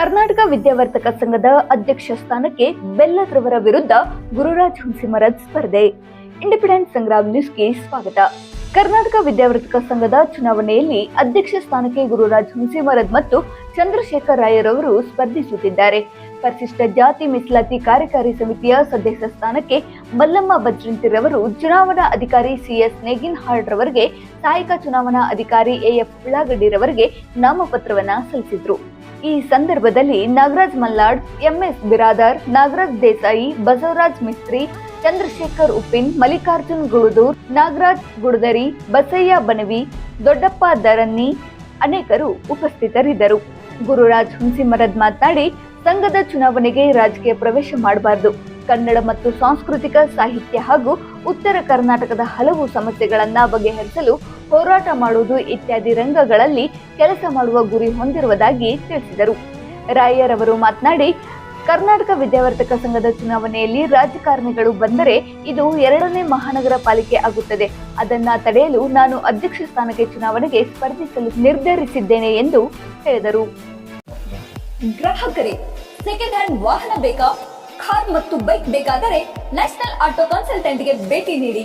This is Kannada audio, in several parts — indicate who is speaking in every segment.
Speaker 1: ಕರ್ನಾಟಕ ವಿದ್ಯಾವರ್ತಕ ಸಂಘದ ಅಧ್ಯಕ್ಷ ಸ್ಥಾನಕ್ಕೆ ಬೆಲ್ಲದ್ರವರ ವಿರುದ್ಧ ಗುರುರಾಜ್ ಹುಣಸಿಮರದ್ ಸ್ಪರ್ಧೆ. ಇಂಡಿಪೆಂಡೆಂಟ್ ಸಂಗ್ರಾಮ್ ನ್ಯೂಸ್ಗೆ ಸ್ವಾಗತ. ಕರ್ನಾಟಕ ವಿದ್ಯಾವರ್ತಕ ಸಂಘದ ಚುನಾವಣೆಯಲ್ಲಿ ಅಧ್ಯಕ್ಷ ಸ್ಥಾನಕ್ಕೆ ಗುರುರಾಜ್ ಹುಣಸಿಮರದ್ ಮತ್ತು ಚಂದ್ರಶೇಖರ್ ರಾಯರವರು ಸ್ಪರ್ಧಿಸುತ್ತಿದ್ದಾರೆ. ಪರಿಶಿಷ್ಟ ಜಾತಿ ಮೀಸಲಾತಿ ಕಾರ್ಯಕಾರಿ ಸಮಿತಿಯ ಸದಸ್ಯ ಸ್ಥಾನಕ್ಕೆ ಮಲ್ಲಮ್ಮ ಬಜ್ರಂತಿರವರು ಚುನಾವಣಾ ಅಧಿಕಾರಿ ಸಿಎಸ್ ನೇಗಿನ್ಹಾಳ್ ರವರಿಗೆ ಸಹಾಯಕ ಚುನಾವಣಾ ಅಧಿಕಾರಿ ಎಎಫ್ ಉಳ್ಳಾಗಡ್ಡಿರವರಿಗೆ ನಾಮಪತ್ರವನ್ನ ಸಲ್ಲಿಸಿದ್ರು. ಈ ಸಂದರ್ಭದಲ್ಲಿ ನಾಗರಾಜ್ ಮಲ್ಲಾಡ್ ಎಂಎಸ್ ಬಿರಾದಾರ್, ನಾಗರಾಜ್ ದೇಸಾಯಿ, ಬಸವರಾಜ್ ಮಿಸ್ತ್ರಿ, ಚಂದ್ರಶೇಖರ್ ಉಪ್ಪಿನ್, ಮಲ್ಲಿಕಾರ್ಜುನ್ ಗುಳದೂರ್ ನಾಗರಾಜ್ ಗುಡದರಿ, ಬಸಯ್ಯ ಬನವಿ, ದೊಡ್ಡಪ್ಪ ದರನ್ನಿ ಅನೇಕರು ಉಪಸ್ಥಿತರಿದ್ದರು. ಗುರುರಾಜ್ ಹುಣಸಿಮರದ್ ಮಾತನಾಡಿ, ಸಂಘದ ಚುನಾವಣೆಗೆ ರಾಜಕೀಯ ಪ್ರವೇಶ ಮಾಡಬಾರದು. ಕನ್ನಡ ಮತ್ತು ಸಾಂಸ್ಕೃತಿಕ ಸಾಹಿತ್ಯ ಹಾಗೂ ಉತ್ತರ ಕರ್ನಾಟಕದ ಹಲವು ಸಮಸ್ಯೆಗಳನ್ನ ಬಗೆಹರಿಸಲು ಹೋರಾಟ ಮಾಡುವುದು ಇತ್ಯಾದಿ ರಂಗಗಳಲ್ಲಿ ಕೆಲಸ ಮಾಡುವ ಗುರಿ ಹೊಂದಿರುವುದಾಗಿ ತಿಳಿಸಿದರು. ರಾಯರ್ ಅವರು ಮಾತನಾಡಿ, ಕರ್ನಾಟಕ ವಿದ್ಯಾವರ್ತಕ ಸಂಘದ ಚುನಾವಣೆಯಲ್ಲಿ ರಾಜಕಾರಣಿಗಳು ಬಂದರೆ ಇದು ಎರಡನೇ ಮಹಾನಗರ ಪಾಲಿಕೆ ಆಗುತ್ತದೆ. ಅದನ್ನ ತಡೆಯಲು ನಾನು ಅಧ್ಯಕ್ಷ ಸ್ಥಾನಕ್ಕೆ ಚುನಾವಣೆಗೆ ಸ್ಪರ್ಧಿಸಲು ನಿರ್ಧರಿಸಿದ್ದೇನೆ ಎಂದು ಹೇಳಿದರು.
Speaker 2: ಗ್ರಾಹಕರೇ, ಸೆಕೆಂಡ್ ಹ್ಯಾಂಡ್ ವಾಹನ ಬೇಕಾ? ಕಾರ್ ಮತ್ತು ಬೈಕ್ ಬೇಕಾದರೆ ನ್ಯಾಷನಲ್ ಆಟೋ ಕನ್ಸಲ್ಟೆಂಟ್ಗೆ ಭೇಟಿ ನೀಡಿ.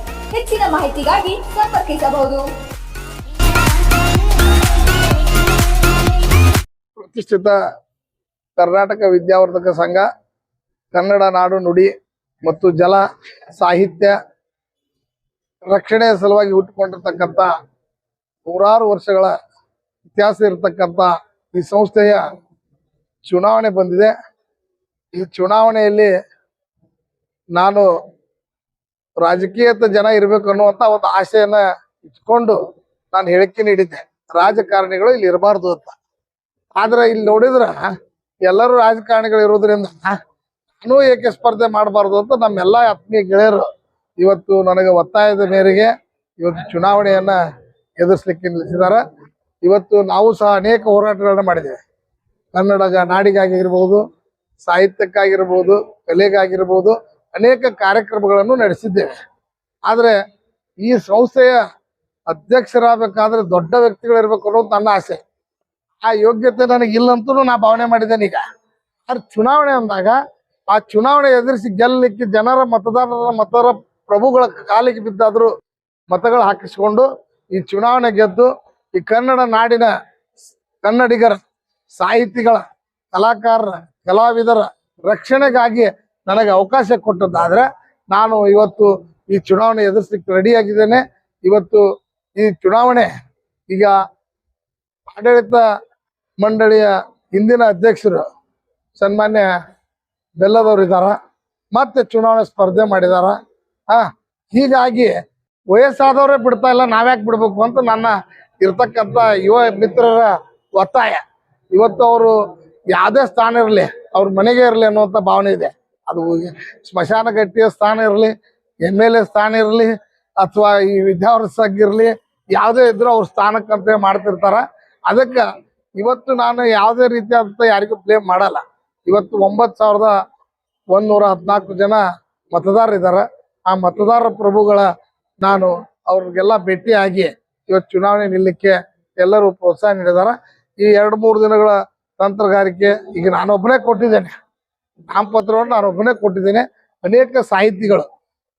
Speaker 2: ಹೆಚ್ಚಿನ ಮಾಹಿತಿಗಾಗಿ ಸಂಪರ್ಕಿಸಬಹುದು.
Speaker 3: ಪ್ರತಿಷ್ಠಿತ ಕರ್ನಾಟಕ ವಿದ್ಯಾವರ್ಧಕ ಸಂಘ, ಕನ್ನಡ ನಾಡು ನುಡಿ ಮತ್ತು ಜಲ ಸಾಹಿತ್ಯ ರಕ್ಷಣೆಯ ಸಲುವಾಗಿ ಹುಟ್ಟುಕೊಂಡಿರ್ತಕ್ಕಂಥ ನೂರಾರು ವರ್ಷಗಳ ಇತಿಹಾಸ ಇರತಕ್ಕಂಥ ಈ ಸಂಸ್ಥೆಯ ಚುನಾವಣೆ ಬಂದಿದೆ. ಈ ಚುನಾವಣೆಯಲ್ಲಿ ನಾನು ರಾಜಕೀಯತ ಜನ ಇರಬೇಕು ಅನ್ನುವಂತ ಒಂದು ಆಶೆಯನ್ನ ಇಟ್ಕೊಂಡು ನಾನು ಹೇಳಿಕೆ ನೀಡಿದ್ದೆ. ರಾಜಕಾರಣಿಗಳು ಇಲ್ಲಿ ಇರಬಾರ್ದು ಅಂತ. ಆದ್ರೆ ಇಲ್ಲಿ ನೋಡಿದ್ರ ಎಲ್ಲರೂ ರಾಜಕಾರಣಿಗಳು ಇರೋದ್ರಿಂದ ನಾನು ಏಕೆ ಸ್ಪರ್ಧೆ ಮಾಡಬಾರ್ದು ಅಂತ ನಮ್ಮೆಲ್ಲಾ ಆತ್ಮೀಯ ಗೆಳೆಯರು ಇವತ್ತು ನನಗೆ ಒತ್ತಾಯದ ಮೇರೆಗೆ ಇವತ್ತು ಚುನಾವಣೆಯನ್ನ ಎದುರಿಸ್ಲಿಕ್ಕೆ ನಿಲ್ಲಿಸಿದಾರ ಇವತ್ತು ನಾವು ಸಹ ಅನೇಕ ಹೋರಾಟಗಳನ್ನ ಮಾಡಿದ್ದೇವೆ. ಕನ್ನಡ ನಾಡಿಗಾಗಿರ್ಬೋದು, ಸಾಹಿತ್ಯಕ್ಕಾಗಿರ್ಬೋದು, ಕಲೆಗಾಗಿರ್ಬೋದು ಅನೇಕ ಕಾರ್ಯಕ್ರಮಗಳನ್ನು ನಡೆಸಿದ್ದೇವೆ. ಆದರೆ ಈ ಸಂಸ್ಥೆಯ ಅಧ್ಯಕ್ಷರಾಗಬೇಕಾದ್ರೆ ದೊಡ್ಡ ವ್ಯಕ್ತಿಗಳಿರ್ಬೇಕು ಅನ್ನೋದು ನನ್ನ ಆಸೆ. ಆ ಯೋಗ್ಯತೆ ನನಗೆ ಇಲ್ಲಂತೂ ನಾ ಭಾವನೆ ಮಾಡಿದ್ದೇನೆ ಈಗ. ಆದ್ರೆ ಚುನಾವಣೆ ಅಂದಾಗ ಆ ಚುನಾವಣೆ ಎದುರಿಸಿ ಗೆಲ್ಲಲಿಕ್ಕೆ ಜನರ ಮತದಾರರ ಮತದಾರ ಪ್ರಭುಗಳ ಕಾಲಿಗೆ ಬಿದ್ದಾದ್ರು ಮತಗಳು ಹಾಕಿಸಿಕೊಂಡು ಈ ಚುನಾವಣೆ ಗೆದ್ದು ಈ ಕನ್ನಡ ನಾಡಿನ ಕನ್ನಡಿಗರ, ಸಾಹಿತಿಗಳ, ಕಲಾಕಾರರ, ಕಲಾವಿದರ ರಕ್ಷಣೆಗಾಗಿ ನನಗೆ ಅವಕಾಶ ಕೊಟ್ಟದ್ದಾದ್ರೆ ನಾನು ಇವತ್ತು ಈ ಚುನಾವಣೆ ಎದುರಿಸ್ಲಿಕ್ಕೆ ರೆಡಿಯಾಗಿದ್ದೇನೆ ಇವತ್ತು ಈ ಚುನಾವಣೆ ಈಗ ಆಡಳಿತ ಮಂಡಳಿಯ ಹಿಂದಿನ ಅಧ್ಯಕ್ಷರು ಸನ್ಮಾನ್ಯ ಬೆಲ್ಲದವ್ರು ಇದಾರ ಮತ್ತೆ ಚುನಾವಣೆ ಸ್ಪರ್ಧೆ ಮಾಡಿದಾರ. ಆ, ಹೀಗಾಗಿ ವಯಸ್ಸಾದವರೇ ಬಿಡ್ತಾ ಇಲ್ಲ, ನಾವ್ಯಾಕೆ ಬಿಡ್ಬೇಕು ಅಂತ ನನ್ನ ಇರ್ತಕ್ಕಂಥ ಯುವ ಮಿತ್ರರ ಒತ್ತಾಯ. ಇವತ್ತು ಅವರು ಯಾವುದೇ ಸ್ಥಾನ ಇರಲಿ, ಅವ್ರ ಮನೆಗೆ ಇರಲಿ ಅನ್ನುವಂಥ ಭಾವನೆ ಇದೆ. ಅದು ಸ್ಮಶಾನ ಗಟ್ಟಿಯ ಸ್ಥಾನ ಇರಲಿ ಎಂ ಎಲ್ ಎ ಸ್ಥಾನ ಇರಲಿ, ಅಥವಾ ಈ ವಿದ್ಯಾವರ್ಸಕ್ ಇರಲಿ ಯಾವುದೇ ಇದ್ರೂ ಅವ್ರ ಸ್ಥಾನಕ್ಕಂತೆ ಮಾಡ್ತಿರ್ತಾರ. ಅದಕ್ಕೆ ಇವತ್ತು ನಾನು ಯಾವುದೇ ರೀತಿಯಾದಂಥ ಯಾರಿಗೂ ಬ್ಲೇಮ್ ಮಾಡಲ್ಲ. ಇವತ್ತು ಒಂಬತ್ತು ಸಾವಿರದ ಒಂದೂರ ಹದಿನಾಲ್ಕು ಜನ ಮತದಾರರಿದ್ದಾರೆ ಆ ಮತದಾರ ಪ್ರಭುಗಳ ನಾನು ಅವ್ರಿಗೆಲ್ಲ ಭೇಟಿಯಾಗಿ ಇವತ್ತು ಚುನಾವಣೆ ನಿಲ್ಲಕ್ಕೆ ಎಲ್ಲರೂ ಪ್ರೋತ್ಸಾಹ ನೀಡಿದಾರ. ಈ ಎರಡು ಮೂರು ದಿನಗಳ ತಂತ್ರಗಾರಿಕೆ ಈಗ ನಾನೊಬ್ಬನೇ ಕೊಟ್ಟಿದ್ದೇನೆ. ನಾಮಪತ್ರವನ್ನು ನಾನೊಬ್ಬನೇ ಕೊಟ್ಟಿದ್ದೇನೆ. ಅನೇಕ ಸಾಹಿತಿಗಳು.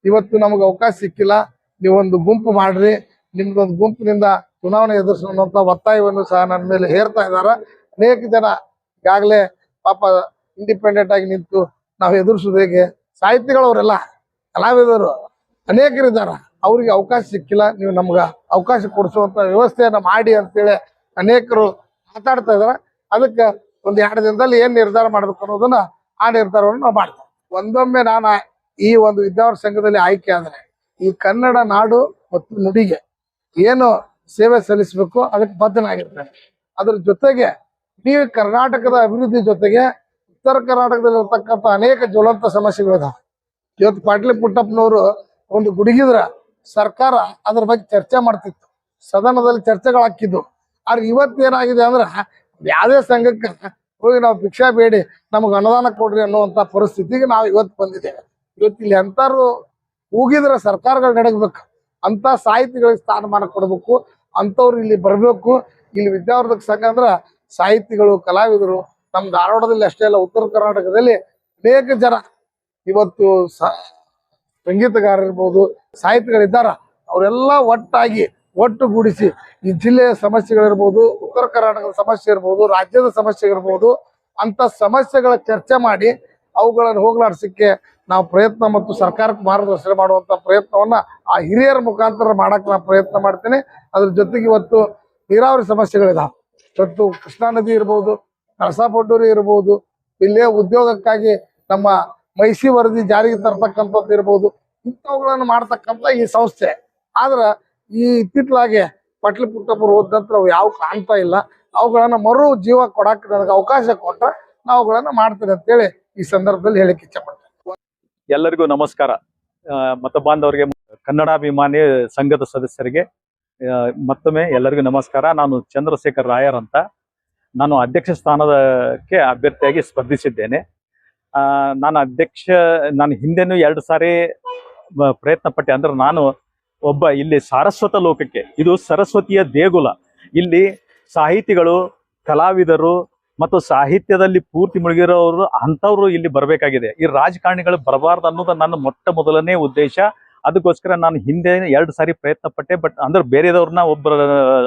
Speaker 3: ಇವತ್ತು ನಮಗೆ ಅವಕಾಶ ಸಿಕ್ಕಿಲ್ಲ. ನೀವೊಂದು ಗುಂಪು ಮಾಡ್ರಿ. ನಿಮ್ದೊಂದು ಗುಂಪಿನಿಂದ ಚುನಾವಣೆ ಎದುರಿಸುವಂತ ಒತ್ತಾಯವನ್ನು ಸಹ ನನ್ನ ಮೇಲೆ ಹೇರ್ತಾ ಇದಾರ ಅನೇಕ ಜನ ಈಗಾಗಲೇ ಪಾಪ ಇಂಡಿಪೆಂಡೆಂಟ್ ಆಗಿ ನಿಂತು ನಾವು ಎದುರಿಸೋದು ಹೇಗೆ? ಸಾಹಿತಿಗಳವರೆಲ್ಲ ಕಲಾವಿದರು ಅನೇಕರಿದ್ದಾರ. ಅವರಿಗೆ ಅವಕಾಶ ಸಿಕ್ಕಿಲ್ಲ. ನೀವು ನಮ್ಗ ಅವಕಾಶ ಕೊಡಿಸುವಂತ ವ್ಯವಸ್ಥೆಯನ್ನ ಮಾಡಿ ಅಂತೇಳಿ ಅನೇಕರು ಮಾತಾಡ್ತಾ ಇದಾರ ಅದಕ್ಕೆ ಒಂದು ಎರಡು ದಿನದಲ್ಲಿ ಏನ್ ನಿರ್ಧಾರ ಮಾಡ್ಬೇಕು ಅನ್ನೋದನ್ನ ಆ ನಾವು ಮಾಡ್ತೇವೆ. ಒಂದೊಮ್ಮೆ ನಾನು ಈ ಒಂದು ವಿದ್ಯಾವರ ಸಂಘದಲ್ಲಿ ಆಯ್ಕೆ ಆದ್ರೆ, ಈ ಕನ್ನಡ ನಾಡು ಮತ್ತು ನುಡಿಗೆ ಏನು ಸೇವೆ ಸಲ್ಲಿಸಬೇಕು, ಅದಕ್ಕೆ ಬದ್ಧನಾಗಿರ್ತೇನೆ ಅದ್ರ ಜೊತೆಗೆ ನೀವು ಕರ್ನಾಟಕದ ಅಭಿವೃದ್ಧಿ ಜೊತೆಗೆ ಉತ್ತರ ಕರ್ನಾಟಕದಲ್ಲಿ ಇರ್ತಕ್ಕಂಥ ಅನೇಕ ಜ್ವಲಂತ ಸಮಸ್ಯೆಗಳಿದಾವೆ ಇವತ್ತು ಪಾಟೀಲ್ ಪುಟ್ಟಪ್ಪನವರು ಒಂದು ಗುಡುಗಿದ್ರ ಸರ್ಕಾರ ಅದ್ರ ಬಗ್ಗೆ ಚರ್ಚೆ ಮಾಡ್ತಿತ್ತು. ಸದನದಲ್ಲಿ ಚರ್ಚೆಗಳಾಕಿದ್ದು ಆದ್ರೆ ಇವತ್ತೇನಾಗಿದೆ ಅಂದ್ರೆ ಯಾವುದೇ ಸಂಘಕ್ಕೆ ಹೋಗಿ ನಾವು ಭಿಕ್ಷಾ ಬೇಡಿ, ನಮಗೆ ಅನುದಾನ ಕೊಡ್ರಿ ಅನ್ನುವಂಥ ಪರಿಸ್ಥಿತಿಗೆ ನಾವು ಇವತ್ತು ಬಂದಿದ್ದೇವೆ. ಇವತ್ತು ಇಲ್ಲಿ ಎಂತಾರು ಹೋಗಿದ್ರೆ ಸರ್ಕಾರಗಳು ನಡಗಬೇಕು. ಅಂತ ಸಾಹಿತಿಗಳಿಗೆ ಸ್ಥಾನಮಾನ ಕೊಡಬೇಕು. ಅಂಥವ್ರು ಇಲ್ಲಿ ಬರಬೇಕು. ಇಲ್ಲಿ ವಿದ್ಯಾವರ್ಧಕ ಸಂಘ ಅಂದ್ರೆ ಸಾಹಿತಿಗಳು, ಕಲಾವಿದರು ನಮ್ಮ ಧಾರವಾಡದಲ್ಲಿ ಅಷ್ಟೇ ಅಲ್ಲ, ಉತ್ತರ ಕರ್ನಾಟಕದಲ್ಲಿ ಅನೇಕ ಜನ ಇವತ್ತು ಸಂಗೀತಗಾರರಿರ್ಬೋದು, ಸಾಹಿತಿಗಳಿದ್ದಾರ. ಅವರೆಲ್ಲ ಒಟ್ಟಾಗಿ ಒಟ್ಟುಗೂಡಿಸಿ ಈ ಜಿಲ್ಲೆಯ ಸಮಸ್ಯೆಗಳಿರ್ಬೋದು, ಉತ್ತರ ಕರ್ನಾಟಕದ ಸಮಸ್ಯೆ ಇರ್ಬೋದು, ರಾಜ್ಯದ ಸಮಸ್ಯೆ ಇರ್ಬೋದು ಅಂತ ಸಮಸ್ಯೆಗಳ ಚರ್ಚೆ ಮಾಡಿ ಅವುಗಳನ್ನು ಹೋಗ್ಲಾಡ್ಸಕ್ಕೆ ನಾವು ಪ್ರಯತ್ನ ಮತ್ತು ಸರ್ಕಾರಕ್ಕೆ ಮಾರ್ಗದರ್ಶನ ಮಾಡುವಂತ ಪ್ರಯತ್ನವನ್ನ ಆ ಹಿರಿಯರ ಮುಖಾಂತರ ಮಾಡಕ್ ನಾನು ಪ್ರಯತ್ನ ಮಾಡ್ತೇನೆ. ಅದ್ರ ಜೊತೆಗೆ ಇವತ್ತು ನೀರಾವರಿ ಸಮಸ್ಯೆಗಳಿದಾವೆ. ಇವತ್ತು ಕೃಷ್ಣಾ ನದಿ ಇರ್ಬೋದು ನರಸಾಪಡ್ಡೂರಿ ಇರ್ಬೋದು ಇಲ್ಲೇ ಉದ್ಯೋಗಕ್ಕಾಗಿ ನಮ್ಮ ಮೈಸಿ ವರದಿ ಜಾರಿಗೆ ತರ್ತಕ್ಕಂಥದ್ದು ಇರ್ಬೋದು, ಇಂಥವುಗಳನ್ನು ಮಾಡ್ತಕ್ಕಂಥ ಈ ಸಂಸ್ಥೆ. ಆದ್ರ ಈ ಇತ್ತಿತ್ತಲಾಗೆ ಪಟ್ಲಿ ಪುಟ್ಟಪ್ಪರು ಹೋದ ನಂತರ ಅವು ಯಾವ ಕಾಣ್ತಾ ಇಲ್ಲ. ಅವುಗಳನ್ನ ಮರು ಜೀವ ಕೊಡಕ್ಕೆ ನನಗೆ ಅವಕಾಶ ಕೊಟ್ಟ ನಾವು ಅವುಗಳನ್ನ ಮಾಡ್ತೇನೆ ಅಂತೇಳಿ ಈ ಸಂದರ್ಭದಲ್ಲಿ ಹೇಳಿಕ್ಕೆ ಇಚ್ಛಪಡ್ತೇನೆ.
Speaker 4: ಎಲ್ಲರಿಗೂ ನಮಸ್ಕಾರ. ಮತ ಬಾಂಧವರಿಗೆ ಕನ್ನಡಾಭಿಮಾನಿ ಸಂಘದ ಸದಸ್ಯರಿಗೆ ಮತ್ತೊಮ್ಮೆ ಎಲ್ಲರಿಗೂ ನಮಸ್ಕಾರ. ನಾನು ಚಂದ್ರಶೇಖರ್ ರಾಯರ್ ಅಂತ. ನಾನು ಅಧ್ಯಕ್ಷ ಸ್ಥಾನದಕ್ಕೆ ಅಭ್ಯರ್ಥಿಯಾಗಿ ಸ್ಪರ್ಧಿಸಿದ್ದೇನೆ. ನಾನು ಅಧ್ಯಕ್ಷ, ನಾನು ಹಿಂದೆನೂ ಎರಡು ಸಾರಿ ಪ್ರಯತ್ನ ಪಟ್ಟೆ ಅಂದ್ರೆ ನಾನು ಒಬ್ಬ ಇಲ್ಲಿ ಸಾರಸ್ವತ ಲೋಕಕ್ಕೆ, ಇದು ಸರಸ್ವತಿಯ ದೇಗುಲ. ಇಲ್ಲಿ ಸಾಹಿತಿಗಳು, ಕಲಾವಿದರು ಮತ್ತು ಸಾಹಿತ್ಯದಲ್ಲಿ ಪೂರ್ತಿ ಮುಳುಗಿರೋರು ಅಂಥವ್ರು ಇಲ್ಲಿ ಬರಬೇಕಾಗಿದೆ. ಈ ರಾಜಕಾರಣಿಗಳು ಬರಬಾರ್ದು ಅನ್ನೋದು ನನ್ನ ಮೊಟ್ಟ ಮೊದಲನೇ ಉದ್ದೇಶ. ಅದಕ್ಕೋಸ್ಕರ ನಾನು ಹಿಂದೆ ಎರಡು ಸಾರಿ ಪ್ರಯತ್ನ ಪಟ್ಟೆ ಬಟ್ ಅಂದ್ರೆ ಬೇರೆಯವ್ರನ್ನ ಒಬ್ಬರ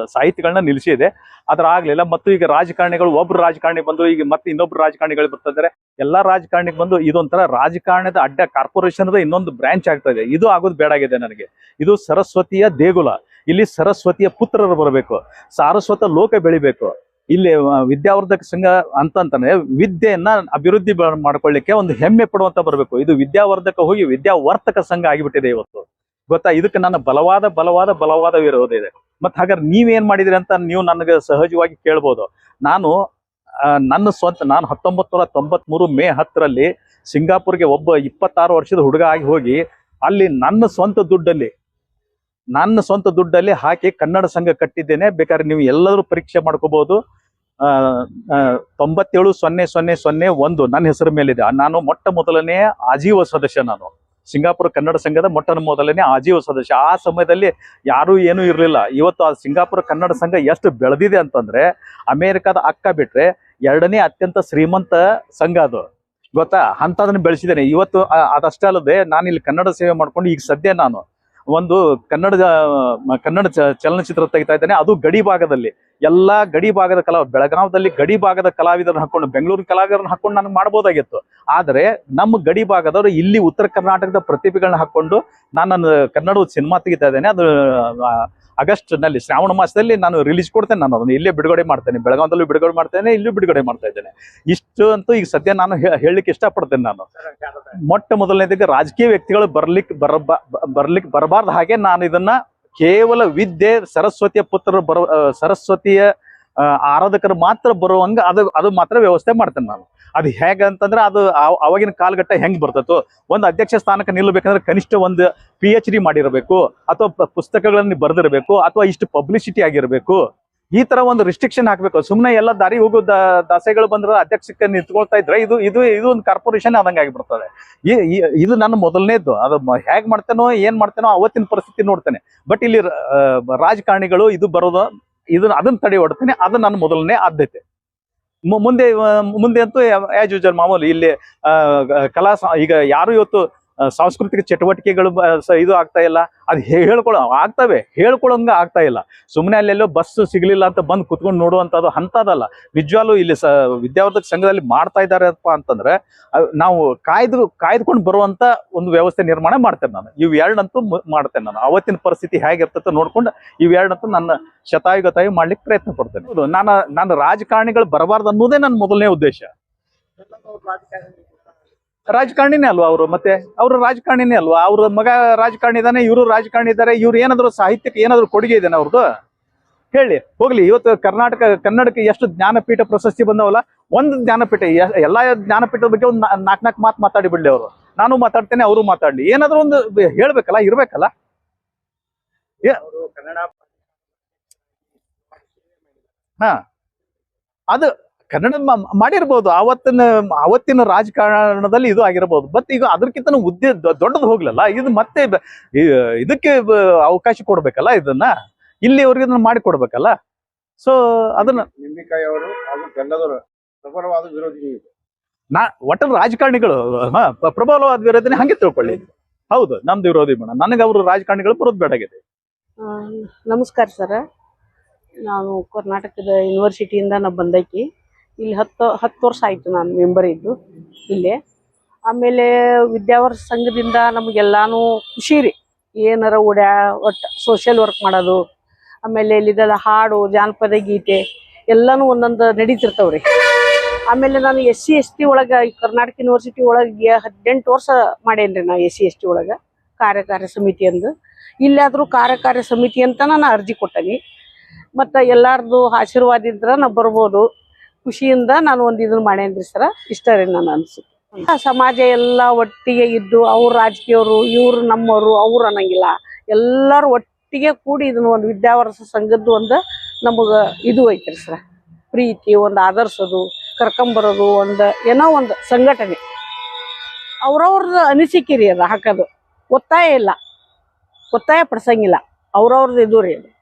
Speaker 4: ಸಾಹಿತಿಗಳನ್ನ ನಿಲ್ಲಿಸಿದೆ ಆದ್ರೆ ಆಗ್ಲಿಲ್ಲ. ಮತ್ತು ಈಗ ರಾಜಕಾರಣಿಗಳು, ಒಬ್ರು ರಾಜಕಾರಣಿ ಬಂದು ಈಗ ಮತ್ತೆ ಇನ್ನೊಬ್ರು ರಾಜಕಾರಣಿಗಳು ಬರ್ತಿದ್ದಾರೆ ಎಲ್ಲಾ ರಾಜಕಾರಣಿಗೆ ಬಂದು ಇದೊಂಥರ ರಾಜಕಾರಣದ ಅಡ್ಡ ಕಾರ್ಪೊರೇಷನ್ ಇನ್ನೊಂದು ಬ್ರಾಂಚ್ ಆಗ್ತಾ ಇದೆ. ಇದು ಆಗೋದು ಬೇಡಾಗಿದೆ ನನಗೆ. ಇದು ಸರಸ್ವತಿಯ ದೇಗುಲ. ಇಲ್ಲಿ ಸರಸ್ವತಿಯ ಪುತ್ರರು ಬರಬೇಕು. ಸಾರಸ್ವತ ಲೋಕ ಬೆಳಿಬೇಕು. ಇಲ್ಲಿ ವಿದ್ಯಾವರ್ಧಕ ಸಂಘ ಅಂತಂತಾನೆ ವಿದ್ಯೆಯನ್ನ ಅಭಿವೃದ್ಧಿ ಮಾಡ್ಕೊಳ್ಳಿಕ್ಕೆ ಒಂದು ಹೆಮ್ಮೆ ಪಡುವಂತ ಬರಬೇಕು. ಇದು ವಿದ್ಯಾವರ್ಧಕ ಹೋಗಿ ವಿದ್ಯಾವರ್ತಕ ಸಂಘ ಆಗಿಬಿಟ್ಟಿದೆ ಇವತ್ತು. ಗೊತ್ತಾ? ಇದಕ್ಕೆ ನನ್ನ ಬಲವಾದ ಬಲವಾದ ಬಲವಾದ ವಿರೋಧ ಇದೆ. ಮತ್ತೆ ಹಾಗಾದ್ರೆ ನೀವೇನ್ ಮಾಡಿದ್ರಿ ಅಂತ ನೀವು ನನಗೆ ಸಹಜವಾಗಿ ಕೇಳ್ಬೋದು. ನಾನು ನನ್ನ ಸ್ವಂತ, ನಾನು ಹತ್ತೊಂಬತ್ತು ನೂರ ತೊಂಬತ್ಮೂರು ಮೇ ಹತ್ತರಲ್ಲಿ ಸಿಂಗಾಪುರ್ಗೆ ಒಬ್ಬ ಇಪ್ಪತ್ತಾರು ವರ್ಷದ ಹುಡುಗ ಆಗಿ ಹೋಗಿ ಅಲ್ಲಿ ನನ್ನ ಸ್ವಂತ ದುಡ್ಡಲ್ಲಿ ನನ್ನ ಸ್ವಂತ ದುಡ್ಡಲ್ಲಿ ಹಾಕಿ ಕನ್ನಡ ಸಂಘ ಕಟ್ಟಿದ್ದೇನೆ. ಬೇಕಾದ್ರೆ ನೀವು ಎಲ್ಲರೂ ಪರೀಕ್ಷೆ ಮಾಡ್ಕೋಬಹುದು ತೊಂಬತ್ತೇಳು ಸೊನ್ನೆ ಸೊನ್ನೆ ಸೊನ್ನೆ ಒಂದು ನನ್ನ ಹೆಸರು ಮೇಲಿದೆ. ನಾನು ಮೊಟ್ಟ ಮೊದಲನೇ ಆಜೀವ ಸದಸ್ಯ ನಾನು. ಸಿಂಗಾಪುರ ಕನ್ನಡ ಸಂಘದ ಮೊಟ್ಟ ಮೊದಲನೇ ಆಜೀವ ಸದಸ್ಯ. ಆ ಸಮಯದಲ್ಲಿ ಯಾರೂ ಏನೂ ಇರಲಿಲ್ಲ. ಇವತ್ತು ಆ ಸಿಂಗಾಪುರ ಕನ್ನಡ ಸಂಘ ಎಷ್ಟು ಬೆಳೆದಿದೆ ಅಂತಂದ್ರೆ ಅಮೇರಿಕಾದ ಅಕ್ಕ ಬಿಟ್ರೆ ಎರಡನೇ ಅತ್ಯಂತ ಶ್ರೀಮಂತ ಸಂಘ ಅದು. ಗೊತ್ತಾ? ಅಂತದನ್ನ ಬೆಳೆಸಿದ್ದೇನೆ. ಇವತ್ತು ಅದಷ್ಟೇ ಅಲ್ಲದೆ ನಾನು ಇಲ್ಲಿ ಕನ್ನಡ ಸೇವೆ ಮಾಡ್ಕೊಂಡು ಈಗ ಸದ್ಯ ನಾನು ಒಂದು ಕನ್ನಡ ಕನ್ನಡ ಚಲನಚಿತ್ರ ತೆಗಿತಾ ಇದ್ದಾನೆ. ಅದು ಗಡಿ ಭಾಗದಲ್ಲಿ. ಎಲ್ಲಾ ಗಡಿ ಭಾಗದ ಕಲಾ, ಬೆಳಗಾವದಲ್ಲಿ ಗಡಿ ಭಾಗದ ಕಲಾವಿದರನ್ನ ಹಾಕೊಂಡು, ಬೆಂಗಳೂರು ಕಲಾವಿದರನ್ನ ಹಾಕೊಂಡು ನನಗೆ ಮಾಡ್ಬೋದಾಗಿತ್ತು. ಆದರೆ ನಮ್ಮ ಗಡಿ ಭಾಗದವರು ಇಲ್ಲಿ ಉತ್ತರ ಕರ್ನಾಟಕದ ಪ್ರತಿಭೆಗಳನ್ನ ಹಾಕೊಂಡು ನಾನು ನನ್ನ ಕನ್ನಡ ಸಿನಿಮಾ ತೆಗಿತಾ ಇದ್ದೇನೆ. ಅದು ಆಗಸ್ಟ್ನಲ್ಲಿ ಶ್ರಾವಣ ಮಾಸದಲ್ಲಿ ನಾನು ರಿಲೀಸ್ ಕೊಡ್ತೇನೆ, ನಾನು ಅದನ್ನು ಇಲ್ಲೇ ಬಿಡುಗಡೆ ಮಾಡ್ತೇನೆ. ಬೆಳಗಾವದಲ್ಲೂ ಬಿಡುಗಡೆ ಮಾಡ್ತೇನೆ, ಇಲ್ಲೂ ಬಿಡುಗಡೆ ಮಾಡ್ತಾ ಇದ್ದೇನೆ. ಇಷ್ಟು ಅಂತೂ ಈಗ ಸದ್ಯ ನಾನು ಹೇಳಲಿಕ್ಕೆ ಇಷ್ಟಪಡ್ತೇನೆ ನಾನು. ಮೊಟ್ಟ ಮೊದಲನೇದಕ್ಕೆ ರಾಜಕೀಯ ವ್ಯಕ್ತಿಗಳು ಬರ್ಲಿಕ್ಕೆ ಬರಬ ಬರ್ಲಿಕ್ಕೆ ಬರಬಾರ್ದು ಹಾಗೆ ನಾನು ಇದನ್ನ ಕೇವಲ ವಿದ್ಯೆ, ಸರಸ್ವತಿಯ ಪುತ್ರರು ಬರ ಸರಸ್ವತಿಯ ಆರಾಧಕರು ಮಾತ್ರ ಬರುವಂಗ ಅದು ಅದು ಮಾತ್ರ ವ್ಯವಸ್ಥೆ ಮಾಡ್ತೇನೆ ನಾನು. ಅದು ಹೇಗಂತಂದ್ರೆ ಅದು ಅವಾಗಿನ ಕಾಲಘಟ್ಟ ಹೆಂಗ್ ಬರ್ತೈತೋ, ಒಂದು ಅಧ್ಯಕ್ಷ ಸ್ಥಾನಕ್ಕೆ ನಿಲ್ಲಬೇಕಂದ್ರೆ ಕನಿಷ್ಠ ಒಂದು ಪಿ ಎಚ್ ಡಿ ಮಾಡಿರಬೇಕು, ಅಥವಾ ಪುಸ್ತಕಗಳನ್ನು ಬರೆದಿರಬೇಕು, ಅಥವಾ ಇಷ್ಟು ಪಬ್ಲಿಸಿಟಿ ಆಗಿರಬೇಕು. ಈ ತರ ಒಂದು ರಿಸ್ಟ್ರಿಕ್ಷನ್ ಹಾಕ್ಬೇಕು. ಸುಮ್ಮನೆ ಎಲ್ಲ ದಾರಿ ಹೋಗೋ ದಾಸೆಗಳು ಬಂದ್ರೆ ಅಧ್ಯಕ್ಷಕ್ಕೆ ನಿಂತ್ಕೊಳ್ತಾ ಇದ್ರೆ ಇದು ಇದು ಇದು ಒಂದು ಕಾರ್ಪೊರೇಷನ್ ಆದಂಗೆ ಆಗಿಬಿಡ್ತದೆ. ಇದು ನನ್ನ ಮೊದಲನೇದು. ಅದು ಹೇಗ್ ಮಾಡ್ತೇನೋ, ಏನ್ ಮಾಡ್ತೇನೋ ಅವತ್ತಿನ ಪರಿಸ್ಥಿತಿ ನೋಡ್ತೇನೆ. ಬಟ್ ಇಲ್ಲಿ ರಾಜಕಾರಣಿಗಳು ಇದು ಬರೋದು ಇದನ್ನ ಅದನ್ನ ತಡೆ ಹೊಡ್ತೀನಿ ಅದು ನನ್ನ ಮೊದಲನೇ ಆದ್ಯತೆ. ಮುಂದೆ ಮುಂದೆ ಅಂತೂ ಆಸ್ ಯೂಜಲ್ ಮಾಮೂಲಿ ಇಲ್ಲಿ ಕಲಾ ಈಗ ಯಾರು ಇವತ್ತು ಸಾಂಸ್ಕೃತಿಕ ಚಟುವಟಿಕೆಗಳು ಇದು ಆಗ್ತಾ ಇಲ್ಲ. ಅದು ಹೇಳ್ಕೊಳ್ಳೋ ಆಗ್ತವೆ. ಹೇಳ್ಕೊಳ್ಳೋಂಗ ಆಗ್ತಾ ಇಲ್ಲ. ಸುಮ್ಮನೆ ಅಲ್ಲೆಲ್ಲೋ ಬಸ್ ಸಿಗಲಿಲ್ಲ ಅಂತ ಬಂದು ಕುತ್ಕೊಂಡು ನೋಡುವಂಥದ್ದು ಅಂತದಲ್ಲ ನಿಜವಾಗ್ಲೂ ಇಲ್ಲಿ ಸ, ವಿದ್ಯಾವರ್ಧಕ ಸಂಘದಲ್ಲಿ ಮಾಡ್ತಾ ಇದ್ದಾರಪ್ಪ ಅಂತಂದ್ರೆ ನಾವು ಕಾಯ್ದು, ಕಾಯ್ದುಕೊಂಡು ಬರುವಂತ ಒಂದು ವ್ಯವಸ್ಥೆ ನಿರ್ಮಾಣ ಮಾಡ್ತೇನೆ ನಾನು. ಇವ್ ಎರಡಂತೂ ಮ- ಮಾಡ್ತೇನೆ ನಾನು. ಅವತ್ತಿನ ಪರಿಸ್ಥಿತಿ ಹೇಗಿರ್ತೈತೆ ನೋಡ್ಕೊಂಡು ಇವ್ ಎರಡಂತೂ ನನ್ನ ಶತಾಯುಗತಾಯಿ ಮಾಡ್ಲಿಕ್ಕೆ ಪ್ರಯತ್ನ ಪಡ್ತೇನೆ. ನಾನು ನಾನು ರಾಜಕಾರಣಿಗಳು ಬರಬಾರ್ದು ಅನ್ನೋದೇ ನನ್ನ ಮೊದಲನೇ ಉದ್ದೇಶ. ರಾಜಕಾರಣಿನೇ ಅಲ್ವಾ ಅವರು? ಮತ್ತೆ ಅವರು ರಾಜಕಾರಣಿನೇ ಅಲ್ವಾ? ಅವ್ರ ಮಗ ರಾಜಕಾರಣಿ ಇದ್ದಾನೆ ಇವರು ರಾಜಕಾರಣಿ ಇದ್ದಾರೆ ಇವ್ರು ಏನಾದ್ರು ಸಾಹಿತ್ಯಕ್ಕೆ ಏನಾದ್ರು ಕೊಡುಗೆ ಇದೇನೆ ಅವ್ರದ್ದು ಹೇಳಿ ಹೋಗ್ಲಿ ಇವತ್ತು ಕರ್ನಾಟಕ ಕನ್ನಡಕ್ಕೆ ಎಷ್ಟು ಜ್ಞಾನಪೀಠ ಪ್ರಶಸ್ತಿ ಬಂದವಲ್ಲ ಒಂದು ಜ್ಞಾನಪೀಠ ಎಲ್ಲಾ ಜ್ಞಾನಪೀಠದ ಬಗ್ಗೆ ಒಂದು ನಾಲ್ಕು ನಾಲ್ಕು ಮಾತು ಮಾತಾಡಿ ಬಿಡ್ಲಿ ಅವರು. ನಾನು ಮಾತಾಡ್ತೇನೆ ಅವರು ಮಾತಾಡ್ಲಿ. ಏನಾದ್ರು ಒಂದು ಹೇಳ್ಬೇಕಲ್ಲ ಇರ್ಬೇಕಲ್ಲ? ಹಾ. ಅದು ಕನ್ನಡ ಮ- ಮಾಡಿರ್ಬೋದು. ಅವತ್ತಿನ ಅವತ್ತಿನ ರಾಜಕಾರಣದಲ್ಲಿ ಇದು ಆಗಿರ್ಬೋದು. ಬಟ್ ಈಗ ಅದಕ್ಕಿಂತ ಉದ್ದೆ ದೊಡ್ಡದು ಹೋಗ್ಲಲ್ಲ. ಇದು ಮತ್ತೆ ಇದಕ್ಕೆ ಬ- ಅವಕಾಶ ಕೊಡ್ಬೇಕಲ್ಲ ಇದನ್ನ? ಇಲ್ಲಿ ಇಲ್ಲಿವರೆಗೆ ಇದನ್ನ ಮಾಡಿ ಕೊಡ್ಬೇಕಲ್ಲ? ಸೊ ಅದನ್ನ
Speaker 5: ನಿಂಬಿಕಾಯಿ ಅವರು ಹಾಗೂ ಪ್ರಬಲವಾದ ವಿರೋಧಿ
Speaker 4: ನಾ ಒಟ್ಟ ರಾಜಕಾರಣಿಗಳು ಪ್ರಬಲವಾದ ವಿರೋಧಿನೇ ಹಂಗೆ ತಿಳ್ಕೊಳ್ಳಿ. ಹೌದು ನಮ್ದು ವಿರೋಧಿ ಮೇಡಮ್ ನನಗೆ ಅವರು ರಾಜಕಾರಣಿಗಳು ಬರೋದು ಬೇಡಾಗಿದೆ
Speaker 6: ಆ, ನಮಸ್ಕಾರ ಸರ್. ನಾನು ಕರ್ನಾಟಕದ ಯೂನಿವರ್ಸಿಟಿಯಿಂದ ನಾನು ಬಂದೈತಿ. ಇಲ್ಲಿ ಹತ್ತು ಹತ್ತು ವರ್ಷ ಆಯಿತು ನಾನು ಮೆಂಬರ್ ಇದ್ದು ಇಲ್ಲೇ. ಆಮೇಲೆ ವಿದ್ಯಾವರ್ಸ ಸಂಘದಿಂದ ನಮಗೆಲ್ಲಾನು ಖುಷಿ ರೀ. ಏನಾರ ಓಡ್ಯಾ ಒಟ್ಟು ಸೋಷಿಯಲ್ ವರ್ಕ್ ಮಾಡೋದು, ಆಮೇಲೆ ಇಲ್ಲಿದ್ದೆಲ್ಲ ಹಾಡು, ಜಾನಪದ ಗೀತೆ, ಎಲ್ಲನೂ ಒಂದೊಂದು ನಡೀತಿರ್ತಾವ್ರಿ. ಆಮೇಲೆ ನಾನು ಎಸ್ ಸಿ ಎಸ್ ಟಿ ಒಳಗೆ, ಈ ಕರ್ನಾಟಕ ಯೂನಿವರ್ಸಿಟಿ ಒಳಗೆ ಹದಿನೆಂಟು ವರ್ಷ ಮಾಡೇನ್ರಿ ನಾ ಎಸ್ ಸಿ ಎಸ್ ಟಿ ಒಳಗೆ ಕಾರ್ಯಕಾರ್ಯ ಸಮಿತಿ ಅಂದು. ಇಲ್ಲಾದರೂ ಕಾರ್ಯಕಾರ್ಯ ಸಮಿತಿ ಅಂತ ನಾನು ಅರ್ಜಿ ಕೊಟ್ಟನಿ. ಮತ್ತು ಎಲ್ಲಾರ್ದು ಆಶೀರ್ವಾದ ಇದ್ರೆ ನಾವು ಬರ್ಬೋದು. ಖುಷಿಯಿಂದ ನಾನು ಒಂದು ಇದನ್ನ ಮಾಡೇನ್ರಿ ಸರ? ಇಷ್ಟ ರೀ ನಾನು ಅನ್ಸುತ್ತೆ ಸಮಾಜ ಎಲ್ಲ ಒಟ್ಟಿಗೆ ಇದ್ದು ಅವ್ರ ರಾಜಕೀಯವರು, ಇವ್ರು ನಮ್ಮವರು, ಅವ್ರು ಅನ್ನಂಗಿಲ್ಲ. ಎಲ್ಲರೂ ಒಟ್ಟಿಗೆ ಕೂಡಿ ಇದನ್ನ ಒಂದು ವಿದ್ಯಾವರ್ಸ ಸಂಘದ್ದು ಒಂದು ನಮಗೆ ಇದು ಐತ್ರಿ ಸರ. ಪ್ರೀತಿ, ಒಂದು ಆದರ್ಸೋದು, ಕರ್ಕೊಂಬರೋದು, ಒಂದು ಏನೋ ಒಂದು ಸಂಘಟನೆ. ಅವ್ರವ್ರದ್ದು ಅನಿಸಿಕೆ ರೀ ಅದು ಹಾಕೋದು. ಒತ್ತಾಯ ಇಲ್ಲ. ಒತ್ತಾಯ ಪಡಿಸಂಗಿಲ್ಲ. ಅವ್ರವ್ರದ್ದು ಇದು ರೀ ಅದು.